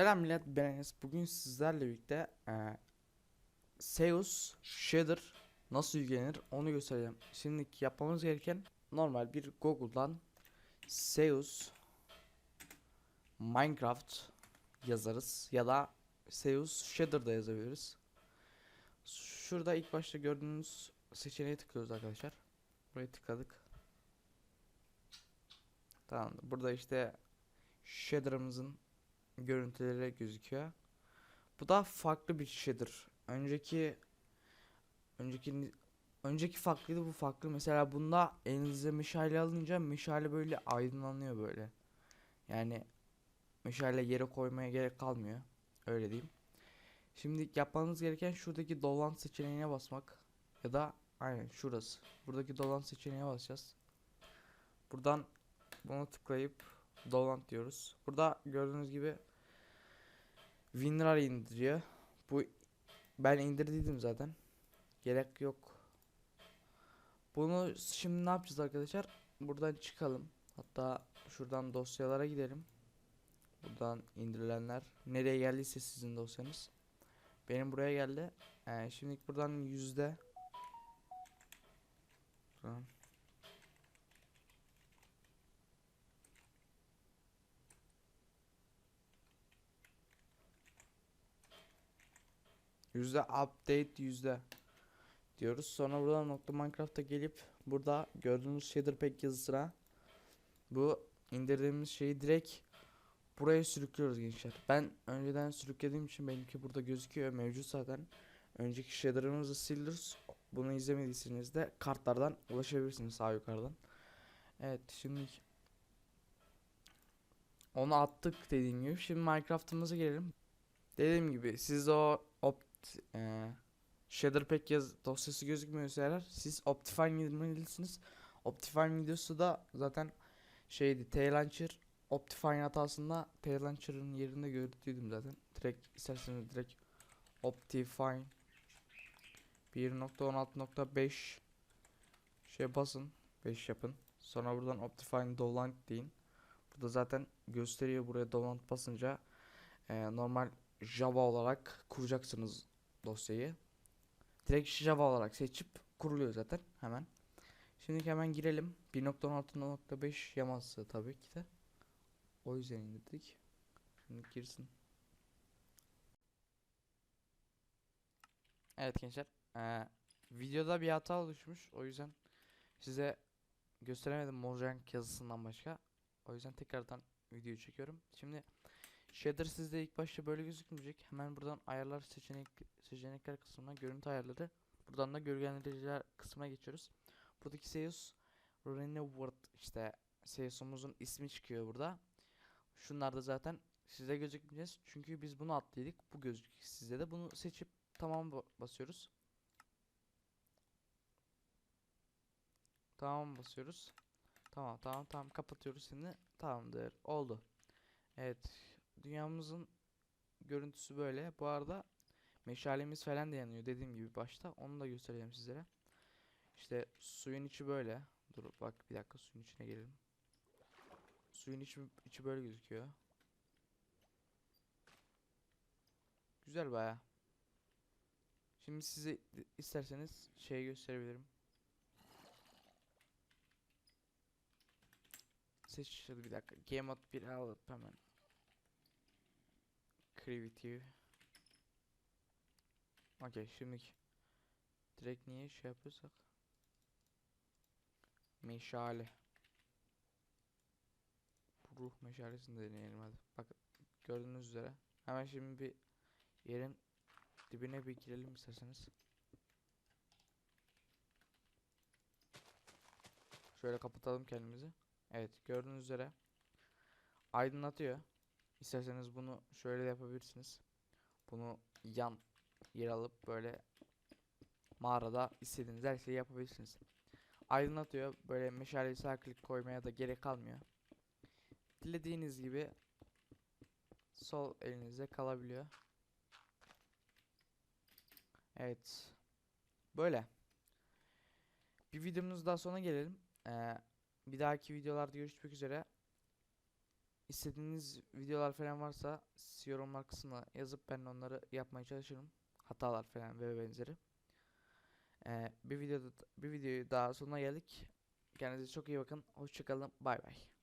Selam millet ben. Bugün sizlerle birlikte eee Seus Shader nasıl yüklenir onu göstereceğim. Şimdi yapmamız gereken normal bir Google'dan Seus Minecraft yazarız ya da Seus Shader da yazabiliriz. Şurada ilk başta gördüğünüz seçeneğe tıklıyoruz arkadaşlar. Buraya tıkladık. Tamam. Burada işte shader'ımızın görüntüleri gözüküyor. Bu da farklı bir shader. Önceki önceki önceki farklıydı bu farklı. Mesela bunda elinize meşale alınca meşale böyle aydınlanıyor böyle. Yani meşale yere koymaya gerek kalmıyor. Öyle diyeyim. Şimdi yapmanız gereken şuradaki dolan seçeneğine basmak ya da aynen şurası. Buradaki dolan seçeneğine basacağız. Buradan buna tıklayıp dolant diyoruz. Burada gördüğünüz gibi WinRAR indiriyor. Bu ben indirdiydim zaten. Gerek yok. Bunu şimdi ne yapacağız arkadaşlar? Buradan çıkalım. Hatta şuradan dosyalara gidelim. Buradan indirilenler nereye geldiyse sizin dosyanız. Benim buraya geldi. Ee, şimdi buradan yüzde Buradan Yüzde update yüzde diyoruz. Sonra buradan nokta Minecraft'a gelip burada gördüğünüz shader pack yazısına bu indirdiğimiz şeyi direkt buraya sürüklüyoruz gençler. Ben önceden sürüklediğim için benimki burada gözüküyor mevcut zaten. Önceki shader'ımızı sildiriz. Bunu izlemediyseniz de kartlardan ulaşabilirsiniz sağ yukarıdan. Evet şimdi onu attık dediğim gibi. Şimdi Minecraft'ımıza gelelim. Dediğim gibi siz o eee shader pack yaz dosyası gözükmüyorsa eğer siz Optifine indirmelisiniz. Optifine videosu da zaten şeydi T-Launcher Optifine hatasında T-Launcher'ın yerinde gördüydüm zaten. Direkt isterseniz direkt Optifine 1.16.5 şey basın 5 yapın. Sonra buradan Optifine Dolant deyin. Burada zaten gösteriyor buraya Dolant basınca eee, normal Java olarak kuracaksınız dosyayı. Direkt Java olarak seçip kuruluyor zaten hemen. Şimdi hemen girelim. 1.16.5 yaması tabii ki de. O yüzden indirdik. Şimdi girsin. Evet gençler. eee, videoda bir hata oluşmuş. O yüzden size gösteremedim Mojang yazısından başka. O yüzden tekrardan videoyu çekiyorum. Şimdi Shader sizde ilk başta böyle gözükmeyecek. Hemen buradan ayarlar seçenek seçenekler kısmına görüntü ayarları. Buradan da gölgelendiriciler kısmına geçiyoruz. Buradaki Seus Reneward işte Seus'umuzun ismi çıkıyor burada. Şunlar da zaten size gözükmeyeceğiz. Çünkü biz bunu atladık. Bu gözüküyor sizde de. Bunu seçip tamam ba- basıyoruz. Tamam basıyoruz. Tamam tamam tamam kapatıyoruz şimdi. Tamamdır. Oldu. Evet. Dünyamızın görüntüsü böyle. Bu arada meşalemiz falan da yanıyor dediğim gibi başta. Onu da göstereceğim sizlere. İşte suyun içi böyle. Dur bak bir dakika suyun içine gelelim. Suyun içi, içi böyle gözüküyor. Güzel baya. Şimdi size isterseniz şey gösterebilirim. Seç bir dakika. Game mode 1 alıp hemen. Creative. Okey şimdi direkt niye şey yapıyorsak? Meşale. Bu ruh meşalesini de deneyelim hadi. Bak gördüğünüz üzere. Hemen şimdi bir yerin dibine bir girelim isterseniz. Şöyle kapatalım kendimizi. Evet gördüğünüz üzere aydınlatıyor İsterseniz bunu şöyle yapabilirsiniz bunu yan yer alıp böyle mağarada istediğiniz her şeyi yapabilirsiniz. Aydınlatıyor. Böyle meşaleyi sağ klik koymaya da gerek kalmıyor. Dilediğiniz gibi sol elinizde kalabiliyor. Evet. Böyle. Bir videomuz daha sonra gelelim. Ee, bir dahaki videolarda görüşmek üzere. İstediğiniz videolar falan varsa yorumlar kısmına yazıp ben onları yapmaya çalışırım. Hatalar falan ve benzeri. Ee, bir videoda bir videoyu daha sonuna geldik. Kendinize çok iyi bakın. Hoşçakalın. Bay bay.